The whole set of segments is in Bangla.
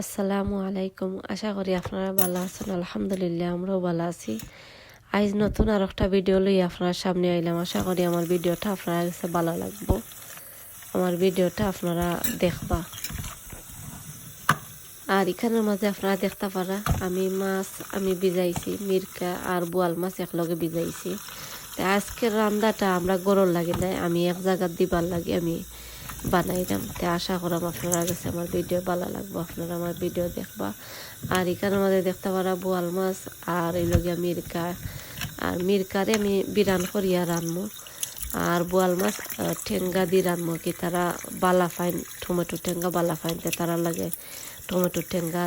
আসসালামু আলাইকুম। আশা করি আপনারা ভালো আছেন। আলহামদুলিল্লাহ, আমরাও ভালো আছি। আজ নতুন আর একটা ভিডিও লই আপনার সামনে আইলাম। আশা করি আমার ভিডিওটা আপনার কাছে ভালো লাগবো। আমার ভিডিওটা আপনারা দেখবা। আর এখানের মাঝে আপনারা দেখতে পারা, আমি মাছ আমি ভিজাইছি, মিরকা আর বোয়াল মাছ একলগে ভিজাইছি। তা আজকের রান্নাটা আমরা গরম লাগে নাই, আমি এক জায়গার দিবার লাগে আমি বানাইলাম। তে আশা করাম আপনারা কাছে আমার ভিডিও ভালো লাগবো, আপনারা আমার ভিডিও দেখবা। আর এখানে আমাদের দেখতে পারা বোয়াল মাছ আর এই লগিয়া মিরকা। আর মিরকারে আমি বিরান করিয়া রানমু। আর বোয়াল মাছ ঠেঙ্গা দিয়ে রানমু কি তারা বালা ফাইন টমেটো ঠেঙ্গা বালা ফাইন তারা লাগে। টমেটো ঠেঙ্গা,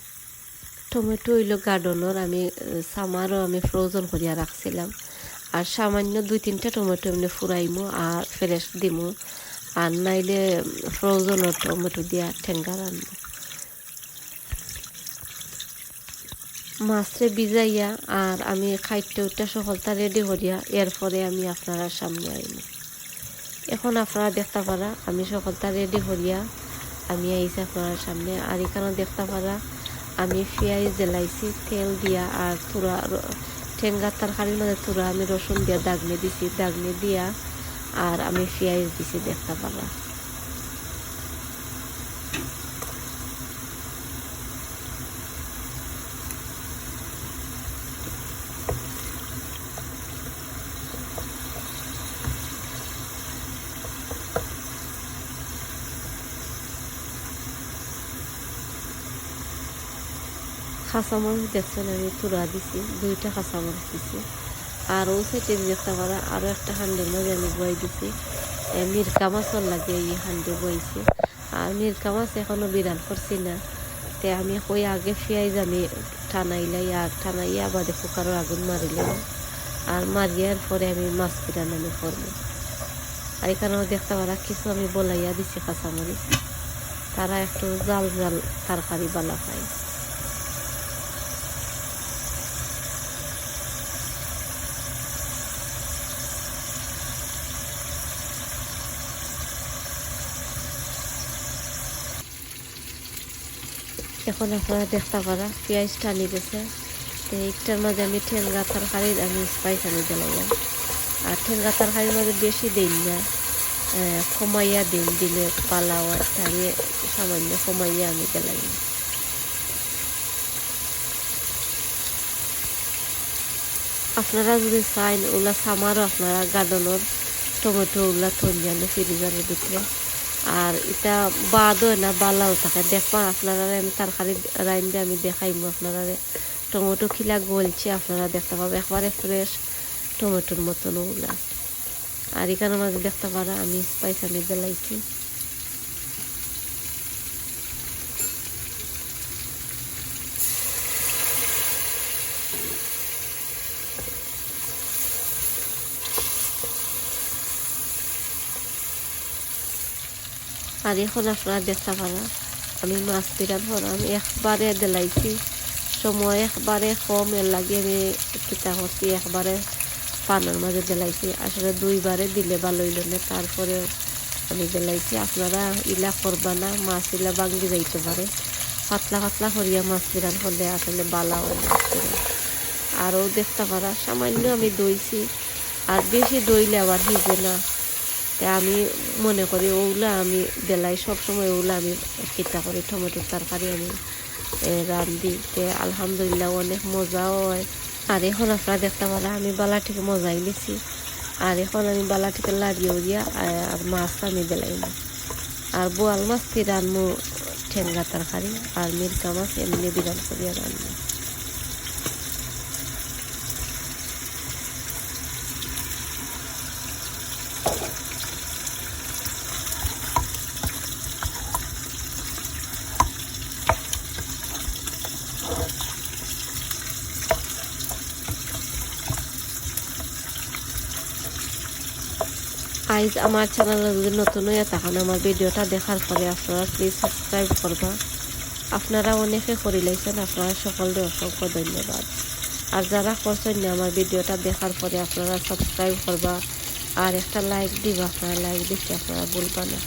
টমেটো হইল গার্ডনের আমি, সামারও আমি ফ্রোজন করিয়া রাখছিলাম। আর সামান্য দুই তিনটা টমেটো এমনি ফুরাইমু আর ফ্রেশ দিমু। আর নাইলে ফ্রোজনও টমেটো দিয়া ঠেঙ্গা রানবো মাছরে ভিজাইয়া আর আমি খাইতে উঠটা সকলটা রেডি করিয়া এরপরে আমি আপনারা সামনে আইব। এখন আপনারা দেখতে পারা, আমি সকলটা রেডি করিয়া আমি আইছি আপনার সামনে। আর এখানে দেখতে পারা, আমি পেঁয়াজ জ্বালাইছি তেল দিয়া আর তুরা ঠেঙ্গার তরকারির মধ্যে তুরা আমি রসুন দিয়া দাগনে দিছি। দাগনে দিয়া আর আমি পেঁয়াজ দিছি দেখতে পারা। কাঁচামরিচ দেখছেন আমি তুরা দিছি দুইটা কাঁচামরিচ দিছি। আর ও সাইডে দেখতে পারা। আরও একটা হান্ডির মধ্যে আমি বই দিছি। মিরকা মাছর লাগে এই হান্ডি বইছি। আর মিরকা মাছ এখনও বিরান করছি না। তে আমি কই আগে পেঁয়াজ আমি টানাইলাই আর টানাইয়া বাদে কুকারের আগুন মারিলাম আর মারিয়ার পরে আমি মাছ বিরান আমি করব আর এখানেও দেখতে পারা, কিছু আমি বলাইয়া দিছি কাঁচামরিচ। তারা একটু জাল জাল, তরকারি বালা পায়। এখন আপনারা দেখতে পারা পেঁয়াজ টানি গেছে তো একটার মাঝে আমি ঠেঙ্গা তরকারির আমি স্পাইস আমি জ্বালাইলাম আর ঠেঙ্গা তরকারির মাঝে বেশি দিন না কমাইয়া দিন, দিলে পালাও আর আমি সামান্য কমাইয়া আমি জ্বালাইলাম আপনারা যদি চাইন, ওগুলা সামারও আপনারা গার্ডেনের টমেটো ওগুলা থন জানে ফ্রিজারের ভিতরে। আর এটা বাদও না, বালাও থাকে। দেখবা আপনারা আমি তরকারি দিয়ে আমি দেখাইমু আপনারা টমেটো খিলা গলছে, আপনারা দেখতে পাবে। একবারে ফ্রেশ টমেটোর মতন ওগুলা। আর এখানে মাঝে দেখতে পারা, আমি স্পাইস আমি বেলাইছি। আর এখন আপনারা দেখতে পারা আমি মাছ হর আমি একবারে দিলাইছি। সময় একবারে কম এর লাগে আমি কিতা করছি একবারে পানের মাঝে দিলাইছি। আসলে দুইবারে দিলে ভালো হইল না তারপরে আমি দিলাইছি। আপনারা ইলা করবা না, মাছ ইলা ভাঙ্গি যাইতে পারে পাতলা পাতলা করিয়া মাছ বিরান করলে আসলে বালা হয় আরও দেখতে পারা সামান্য আমি দইছি আর বেশি দইলে আবার হিজে না। তা আমি মনে করি ওগুলা আমি বেলায় সবসময় ওগুলা আমি কিতা করি, টমেটোর তরকারি আমি রান্ধি তে আলহামদুলিল্লাহ অনেক মজাও হয়। আর এখন আপনারা দেখতে পারা আমি বালা থেকে মজাই নিছি আর এখন আমি বালা থেকে উড়িয়া আ- আর মাছ আমি বেলাই না আর বোয়াল মাছ কি রানমু ঠেঙ্গা তরকারি, আর মিরকা মাছ এমনি বিরান করিয়া রান্না আইজ আমার চ্যানেলে যদি নতুন হয়ে থাকেন, আমার ভিডিওটা দেখার পরে আপনারা প্লিজ সাবস্ক্রাইব করবা। আপনারা অনেকে করে লাইছেন, আপনারা সকলকে অসংখ্য ধন্যবাদ। আর যারা করছেন না, আমার ভিডিওটা দেখার পরে আপনারা সাবস্ক্রাইব করবা। আর একটা লাইক দিবা, আপনারা লাইক দিতে আপনারা বলবা না।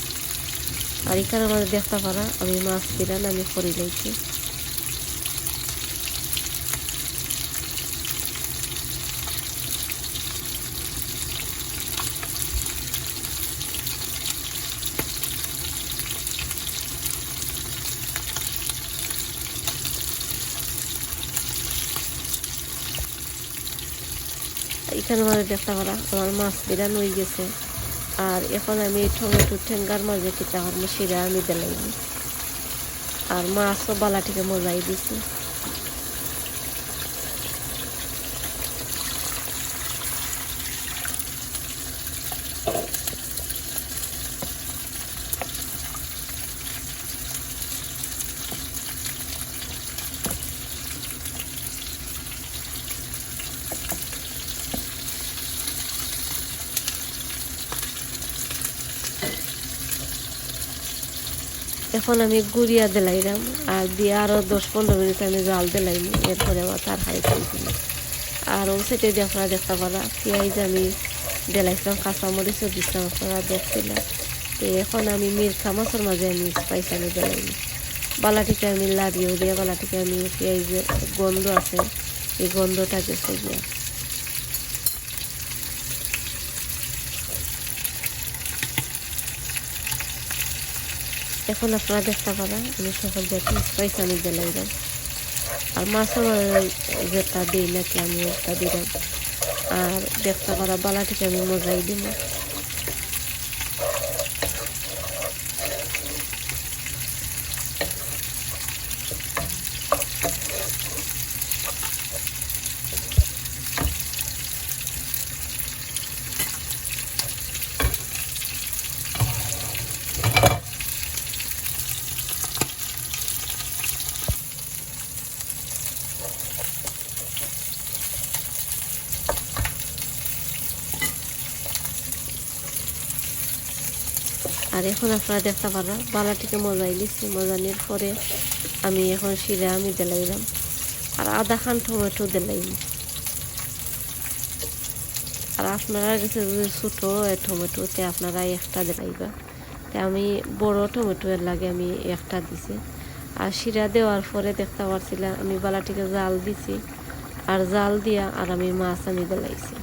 আর এখানে আমাদের দেখতে পারা, আমি মাছ বিরান আমি করে লাইছি। মাঝে দেখতে পারা, আমার মাছ বিরান হয়ে গেছে। আর এখন আমি টমেটো ঠেঙ্গার মাঝে কিতা আমার শিরা আমি দিলাম। আর মাছও বালা থেকে মজাই দিছি। এখন আমি গুড়িয়া দিলাইলাম আর দিয়ে আরও দশ পনেরো মিনিট আমি জাল দিলাইম এরপরে আমার তরকারি তুলছিল আর ও সেটে দিয়ে আপনারা দেখতে পারা, পেঁয়াজ আমি দিলাইছিলাম, কাঁচামরিচও দিছিলাম, আপনারা দেখছিলাম তো এখন আমি মিরকা মাছের মাঝে আমি স্পাইস আমি দিলাইম বালাটিকে আমি লাড়িয়েও দিয়ে, বালাটিকে আমি পেঁয়াজের গন্ধ আছে, এই গন্ধটা গেছে গিয়া। এখন আপনারা দেখতে পারেন আমি সকল জাতীয় স্পাইস আমি দিলাম আর মাছও যেটা দিই নাকি আমি ওটা দিলাম। আর দেখতে পারা বালাটিকে আমি মজাই দিই আর এখন আপনারা দেখতে পারা বালাটিকে মজাই লিছি মজানির পরে আমি এখন শিরা আমি দিলাইলাম। আর আধা খান টমেটো দিলাইম। আর আপনারা কাছে যদি ছোটো টমেটো তে আপনারা একটা দিলাইবা। তে আমি বড় টমেটো এর লাগে আমি একটা দিছি। আর শিরা দেওয়ার পরে দেখতে পারছিলাম, আমি বালাটিকে জাল দিছি। আর জাল দিয়া আর আমি মাছ আমি দিলাইছি।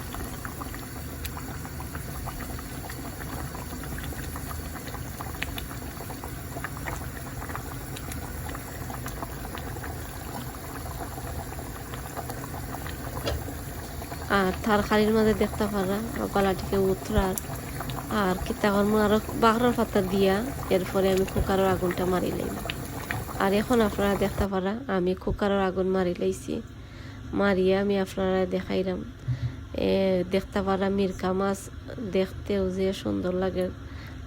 আর তরকারির মাঝে দেখতে পারা গলাটিকে উতরার। আর কিতা কর্ম আরও বাঘরের পাতা দিয়া এরপরে আমি কুকারের আগুনটা মারি লাইম আর এখন আপনারা দেখতে পারা, আমি কুকারের আগুন মারি লাইছি। মারিয়া আমি আপনারা দেখাইলাম। এ, দেখতে পারা মিরকা মাছ দেখতেও যে সুন্দর লাগে,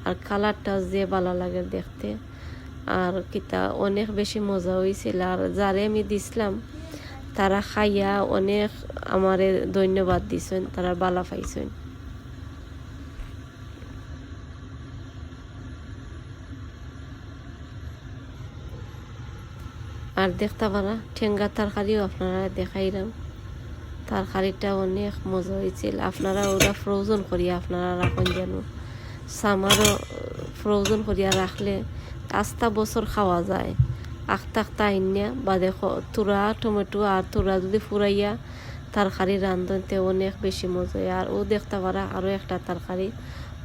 আর কালারটাও যে ভালো লাগে দেখতে। আর কিতা অনেক বেশি মজা হয়েছিল আর যারে আমি দিছিলাম তারা খাইয়া অনেক আমারে ধন্যবাদ দিছেন, তারা বালা পাইছেন। আর দেখতে পারা ঠেঙ্গা তরকারিও আপনারা দেখাইলাম। তরকারিটা অনেক মজা হয়েছিল আপনারা ওরা ফ্রোজন করিয়া আপনারা রাখুন যেন। সামারও ফ্রোজন করিয়া রাখলে আস্তা বছর খাওয়া যায়। আখতা আখতা আইনিয়া বাদে তুরা টমেটো আর তুরা যদি ফুরাইয়া তরকারি রান্ধতে অনেক বেশি মজা। আর ও দেখতে পারা আরও একটা তরকারি,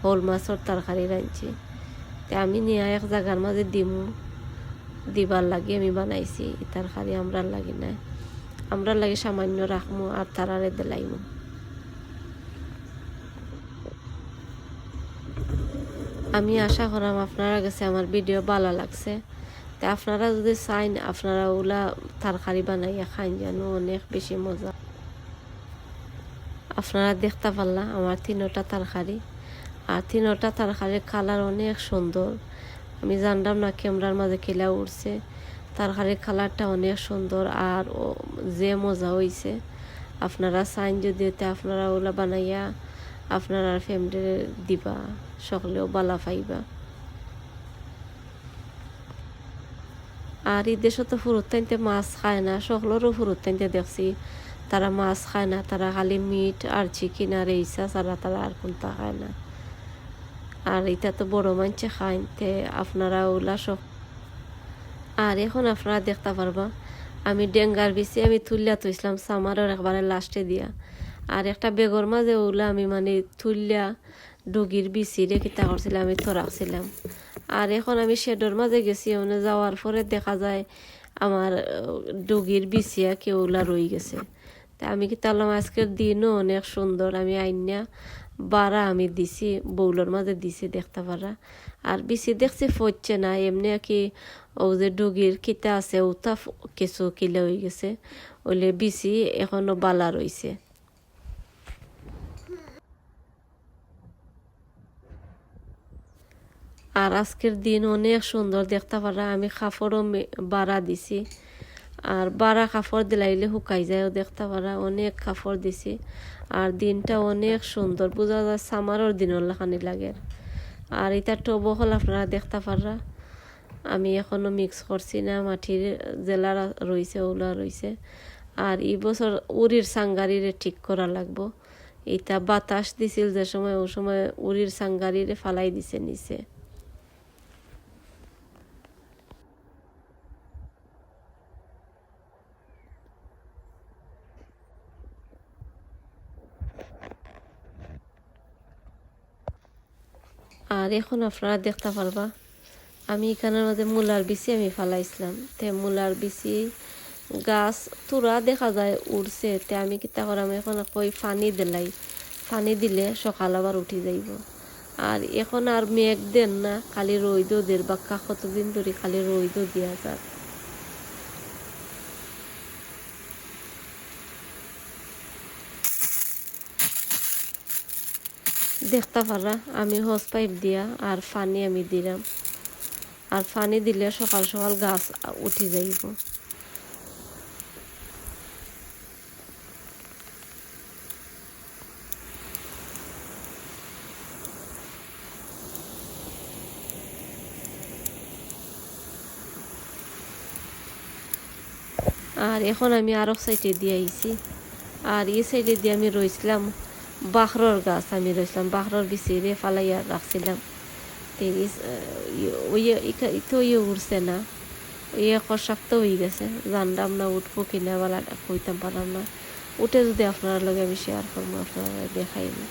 হোল মাছের তরকারি রাঁধছি। তে আমি নিয়ে এক জায়গার মাঝে দিমু। দিবার লাগে আমি বানাইছি তরকারি আমরা লাগি না। আমরা লাগে সামান্য রাখমু আর তারারে দিলাইমু। আমি আশা করাম আপনারা কাছে আমার ভিডিও ভালো লাগছে। তা আপনারা যদি চাইন, আপনারা ওলা তরকারি বানাইয়া খাইন যেন অনেক বেশি মজা। আপনারা দেখতে পারলা আমার তিনোটা তরকারি। আর তিনোটা তরকারির কালার অনেক সুন্দর। আমি জানলাম না ক্যামেরার মাঝে খেলা উঠছে তরকারির কালারটা অনেক সুন্দর আর যে মজা হয়েছে আপনারা চাইন যদি আপনারা ওলা বানাইয়া আপনারা ফ্যামিলি দিবা, সকলেও বালা পাইবা। আর এই দেশে তো ফুরুত টাইনতে মাছ খায় না সকলেরও ফুরুত টাইনতে দেখছি তারা মাছ খায় না তারা খালি মিট আর চিকেন আর এইসা ছাড়া তারা আর কোনটা খায় না আর এটা তো বড় মানুষে খায় তে আপনারা ওলা সব আর এখন আপনারা দেখতে পারবা আমি ডেঙ্গার বেশি আমি তুলিয়া তুইছিলাম সামারের একবারে লাস্টে দিয়া আর একটা বেগর মাঝে ওলা আমি মানে তুলিয়া ডুগির বিচি রে কিতা করছিলাম আমি তো রাখছিলাম আর এখন আমি শেডর মাঝে গেছি মানে যাওয়ার পরে দেখা যায় আমার ডুগির বিছিয়া কেউলা রয়ে গেছে। তা আমি কি তাহলে আজকের দিনও অনেক সুন্দর, আমি আইনা বারা আমি দিছি, বউলের মাঝে দিছি দেখতে পারা। আর বেশি দেখছি ফচ্ছে না, এমনি কি ও যে ডুগির কিতা আছে ওটা কিছু কিলে হয়ে গেছে। ওইলে বেশি এখনও বালা রইছে। আর আজকের দিন অনেক সুন্দর, দেখতে পারা, আমি কাপড়ও বাড়া দিছি। আর বাড়া কাপড় দিলাইলে শুকাই যায়ও, দেখতে পারা, অনেক কাপড় দিছি। আর দিনটা অনেক সুন্দর, বোঝা যায় সামারর দিনের লাখানি লাগে। আর এটা টবো হল আপনারা দেখতে পারা, আমি এখনও মিক্স করছি না, মাটির জেলা রয়েছে, ওলা রয়েছে। আর এই বছর উরির সাঙ্গারিরে ঠিক করা লাগবো। এটা বাতাস দিছিল যে সময়, ও সময় উরির সাঙ্গারিরে ফালাই দিছে নিচে। আর এখন আপনারা দেখতে পারবা। আমি এখানের মধ্যে মূলার বিচি আমি ফালাইছিলাম। তে মূলার বিচি, গাছ, তুরা দেখা যায় উড়ছে। তে আমি কিতা করাম, এখন কই পানি দিলাই। পানি দিলে সকাল আবার উঠি যাইব। আর এখন আর মেঘ দেন না, খালি রইদ দের বা কতদিন ধরে খালি রইদ দিয়া যাক। দেখতে পারা আমি হস পাইপ দিয়া, আর পানি আমি দিলাম। আর পানি দিলে সকাল সকাল গাছ উঠি যাইব। আর এখন আমি আরও সাইডে দিয়ে আইছি। আর এই সাইডে দিয়ে আমি রইছিলাম বাখরর গাছ আমি রয়েছিলাম বাহরর বিচিরে ফালাইয়া রাখছিলাম তে ইয়ে উঠছে না এক সপ্তাহ হয়ে গেছে জানলাম না উঠবো কিনা বলা কইতাম পারলাম না উঠে যদি আপনার লগে আমি শেয়ার করব আপনারা দেখাই না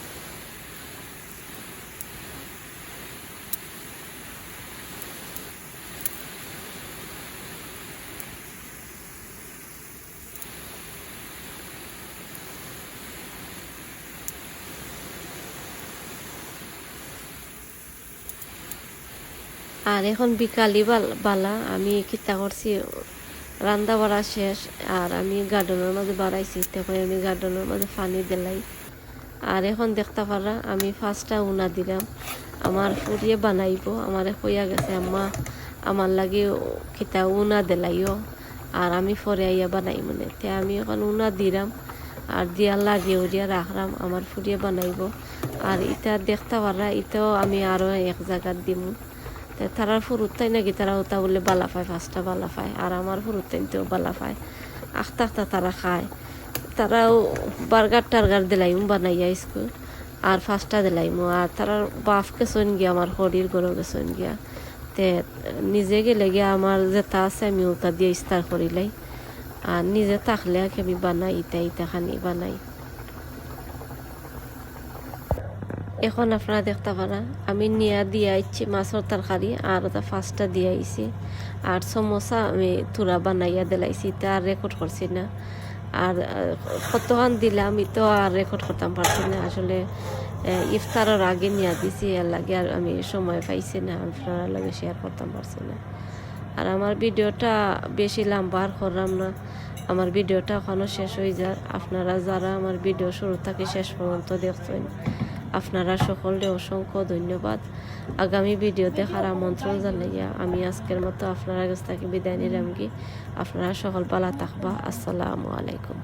আর এখন বিকালি বালা আমি কিতা করছি। রান্না বাড়া শেষ, আর আমি গার্ডেনের মাঝে বাড়াইছি তারপরে আমি গার্ডেনের মাঝে পানি দিলাই। আর এখন দেখতে পারা আমি ফার্স্টটা উনা দিলাম। আমার ফুরিয়ে বানাইব, আমার কইয়া গেছে, আম্মা, আমার লাগে কিতা উনা দিলাইও, আর আমি পরে আইয়া বানাই মানে। তে আমি এখন উনা দিলাম, আর দিয়া লাগিয়ে উড়িয়া রাখলাম, আমার ফুরিয়ে বানাইব। আর ইটা দেখতে পারা ইটাও আমি আরও এক জায়গাত দিমু। তে তারার ফুরুত্তাই নাকি তারা ওটা বলে বালা পায়, পাঁচটা বালা পায়, আর আমার ফুরুত্তাইতেও বালা পায়। আখতা আখতা তারা খায়। তারাও বার্গার টার্গার দিলাইম, বানাইয়া স্কুল। আর ফার্স্টটা দিলাইমু, আর তারার বাপ গেছন গিয়া, আমার শরীর গরো গেছন গিয়া। তে নিজে গেলে গিয়া আমার যেটা আছে আমি ওটা দিয়ে ইস্তার করিলাই। আর নিজে থাকলে আমি বানাই, ইটা ইটা খানি বানাই। এখন আপনারা দেখতে পারা আমি নিয়া দিয়ে আইছি মাছের তরকারি, আর ওটা ফার্স্টটা দিয়ে আইছি। আর সমোসা আমি তুরা বানাইয়া দিলাইছি, তা আর রেকর্ড করছি না। আর কতক্ষণ আমি তো আর রেকর্ড করতাম পারছি না। আসলে ইফতারের আগে নিয়ে দিছি, এর লাগে আর আমি সময় পাইছি না আপনারা লাগে শেয়ার করতাম পারছি না। আর আমার ভিডিওটা বেশি লম্বা আর করলাম না। আমার ভিডিওটা এখনও শেষ হয়ে যায়। আপনারা যারা আমার ভিডিও শুরু থেকে শেষ পর্যন্ত দেখছেন আপনারা সকলে অসংখ্য ধন্যবাদ। আগামী ভিডিও দেখার আমন্ত্রণ জানাইয়া আমি আজকের মতো আপনারা কাছ থেকে বিদায় নিলাম কি? আপনারা সকল পালা থাকবা। আসসালামু আলাইকুম।